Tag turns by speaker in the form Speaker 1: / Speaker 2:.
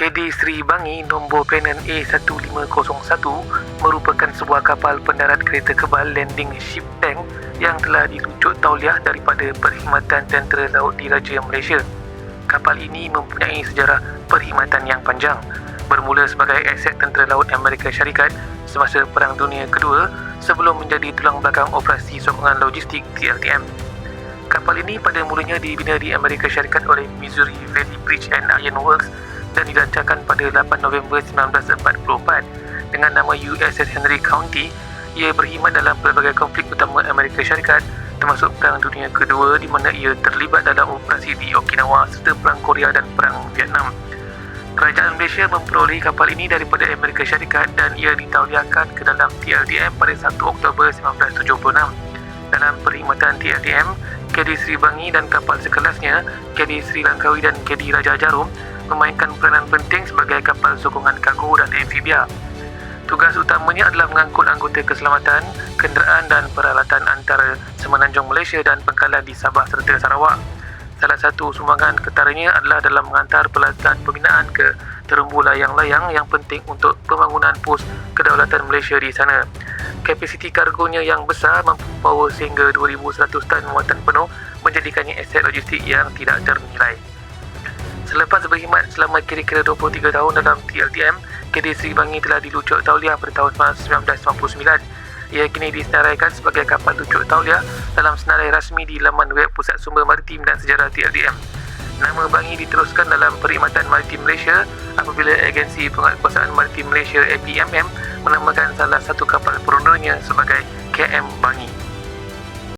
Speaker 1: KD Sri Bangi nombor penan A1501 merupakan sebuah kapal pendarat kereta kebal landing ship tank yang telah diluncur tauliah daripada Perkhidmatan Tentera Laut Diraja Malaysia. Kapal ini mempunyai sejarah perkhidmatan yang panjang bermula sebagai aset Tentera Laut Amerika Syarikat semasa Perang Dunia Kedua sebelum menjadi tulang belakang operasi sokongan logistik TLTM. Kapal ini pada mulanya dibina di Amerika Syarikat oleh Missouri Valley Bridge and Iron Works dan dilancarkan pada 8 November 1944 dengan nama USS Henry County ia berkhidmat dalam pelbagai konflik utama Amerika Syarikat termasuk Perang Dunia Kedua di mana ia terlibat dalam operasi di Okinawa serta Perang Korea dan Perang Vietnam. Kerajaan Malaysia memperoleh kapal ini daripada Amerika Syarikat dan ia ditauliahkan ke dalam TLDM pada 1 Oktober 1976. Dalam perkhidmatan TLDM, KD Sri Bangi dan kapal sekelasnya, KD Sri Langkawi dan KD Raja Jarum memainkan peranan penting sebagai kapal sokongan kargo dan amfibia. Tugas utamanya adalah mengangkut anggota keselamatan, kenderaan dan peralatan antara Semenanjung Malaysia dan pengkalan di Sabah serta Sarawak. Salah satu sumbangan ketaranya adalah dalam mengantar pelatihan pembinaan ke terumbu layang-layang yang penting untuk pembangunan pos kedaulatan Malaysia di sana. Kapasiti kargonya yang besar mampu membawa sehingga 2,100 tan muatan penuh menjadikannya aset logistik yang tidak ternilai. Selepas berkhidmat selama kira-kira 23 tahun dalam TLTM, KD Sri Bangi telah diluncur tauliah pada tahun 1999. Ia kini disenaraikan sebagai kapal luncur tauliah dalam senarai rasmi di laman web Pusat Sumber Maritim dan Sejarah TLDM. Nama Bangi diteruskan dalam Perkhidmatan Maritim Malaysia apabila Agensi Penguatkuasaan Maritim Malaysia APMM menamakan salah satu kapal perundurnya sebagai KM Bangi.